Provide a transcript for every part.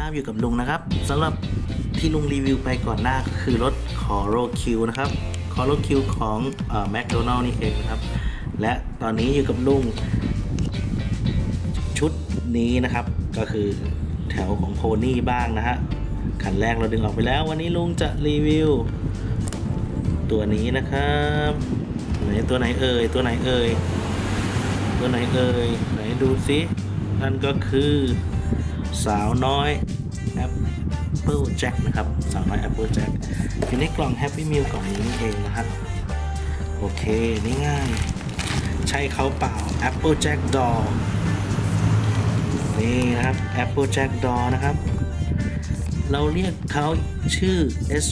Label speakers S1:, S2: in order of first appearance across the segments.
S1: ครับอยู่กับลุงนะครับสำหรับที่ลุงรีวิวไปก่อนหน้าคือรถคอโรคิวนะครับคอโรคิวของแมคโดนัลล์นี่เองนะครับ และตอนนี้อยู่กับลุงชุดนี้นะครับ ก็คือแถวของโพนี่บ้างนะฮะคันแรกเราดึงออกไปแล้ว วันนี้ลุงจะรีวิว ตัวนี้นะครับไหนตัวไหนเอ่ยตัวไหนเอ่ยตัวไหนเอ่ยไหนดูสินั่นก็คือ สาวน้อย Apple Jack นะครับ สาวน้อย Apple Jack อยู่ในกล่อง Happy Meal กล่องนี้นี่เองนะครับ โอเคนี่ง่าย ใช่เขาเปล่า Apple Jack Doll นี่นะครับ Apple Jack Doll นะครับ เราเรียกเขาชื่อ S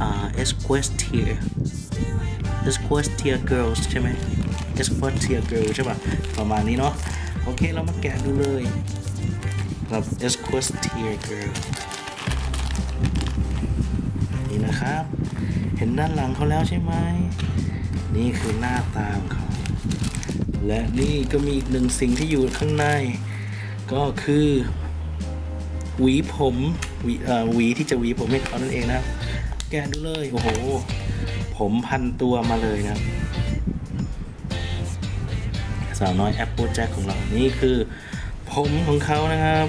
S1: อ่า S Questier S Questier Girls ใช่ไหม S Questier Girl ใช่ป่ะ ประมาณนี้เนาะ โอเค เรามาแกะดูเลย กับ S Questier Girl นี่นะครับ เห็นด้านหลังเขาแล้วใช่ไหม นี่คือหน้าตาของเขา และนี่ก็มีอีกหนึ่งสิ่งที่อยู่ข้างใน ก็คือหวีผมหวีเอ่อหวีที่จะหวีผมให้เขานั่นเองนะ แกดูเลย โอ้โห ผมพันตัวมาเลยนะสาวน้อยแอปเปิลแจ็คของเรา นี่คือผมของเขานะครับ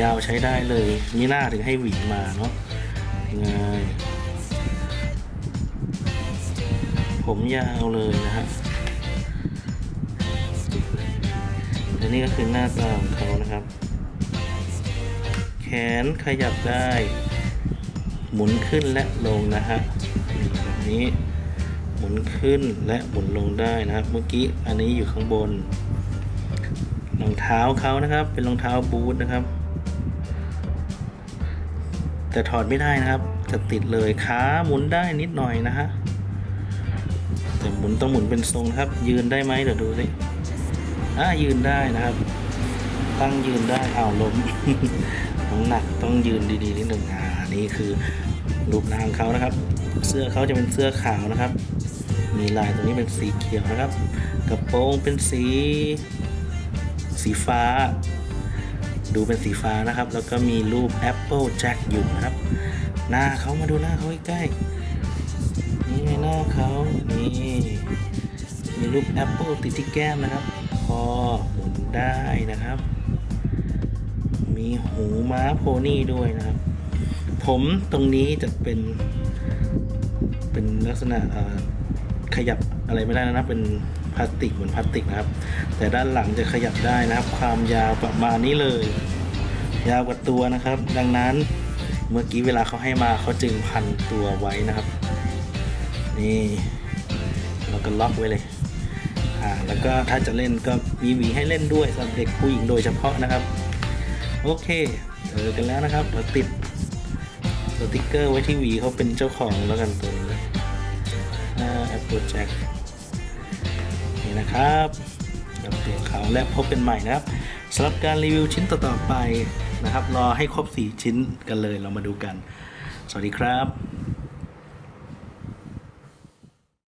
S1: ยาวใช้ได้เลยมีหน้าถึงให้หวีมาเนาะง่ายผมยาวเลยนะฮะและนี่ก็คือหน้าตาของเขานะครับ แขนขยับได้ หมุนขึ้นและลงนะฮะแบบนี้หมุนขึ้นและหมุนลงได้นะครับ เมื่อกี้อันนี้อยู่ข้างบนรองเท้าเขานะครับ เป็นรองเท้าบูทนะครับ แต่ถอดไม่ได้นะครับ จะติดเลยขาหมุนได้นิดหน่อยนะฮะแต่หมุนต้องหมุนเป็นทรงครับ ยืนได้ไหมเดี๋ยวดูสิอ่ายืนได้นะครับ ตั้งยืนได้อ้าวล้มน้ำหนักต้องยืนดีๆนิดหนึ่งอ่านี่คือรูปร่างเขานะครับ เสื้อเขาจะเป็นเสื้อขาวนะครับ มีลายตรงนี้เป็นสีเขียวนะครับ กระโปรงเป็นสี สีฟ้า ดูเป็นสีฟ้านะครับ แล้วก็มีรูป Apple Jack อยู่นะครับ หน้าเขามาดูหน้าเขาใกล้ๆนี่หน้าเขานี่มีรูป Apple ติดที่แก้มนะครับ คอหมุนได้นะครับ มีหูม้าโพนี่ด้วยนะครับ ผมตรงนี้จะเป็นเป็นลักษณะขยับอะไรไม่ได้นะ เป็น พลาสติกเหมือนพลาสติกนะครับ แต่ด้านหลังจะขยับได้นะครับ ความยาวประมาณนี้เลย ยาวกว่าตัวนะครับ ดังนั้นเมื่อกี้เวลาเขาให้มาเขาจึงพันตัวไว้นะครับ นี่เราก็ล็อกไว้เลยอ่าแล้วก็ถ้าจะเล่นก็มีหวีให้เล่นด้วยสำหรับเด็กผู้หญิงโดยเฉพาะนะครับ โอเคเจอกันแล้วนะครับเราติดสติกเกอร์ไว้ที่หวีเขาเป็นเจ้าของแล้วกันตัวนี้แอปเปิลแจ็คนี่ นะครับกับตัวเขาและพบกันใหม่นะครับสำหรับการรีวิวชิ้นต่อๆไปนะครับ รอให้ครบ 4 ชิ้นกันเลยเรามาดูกัน สวัสดีครับ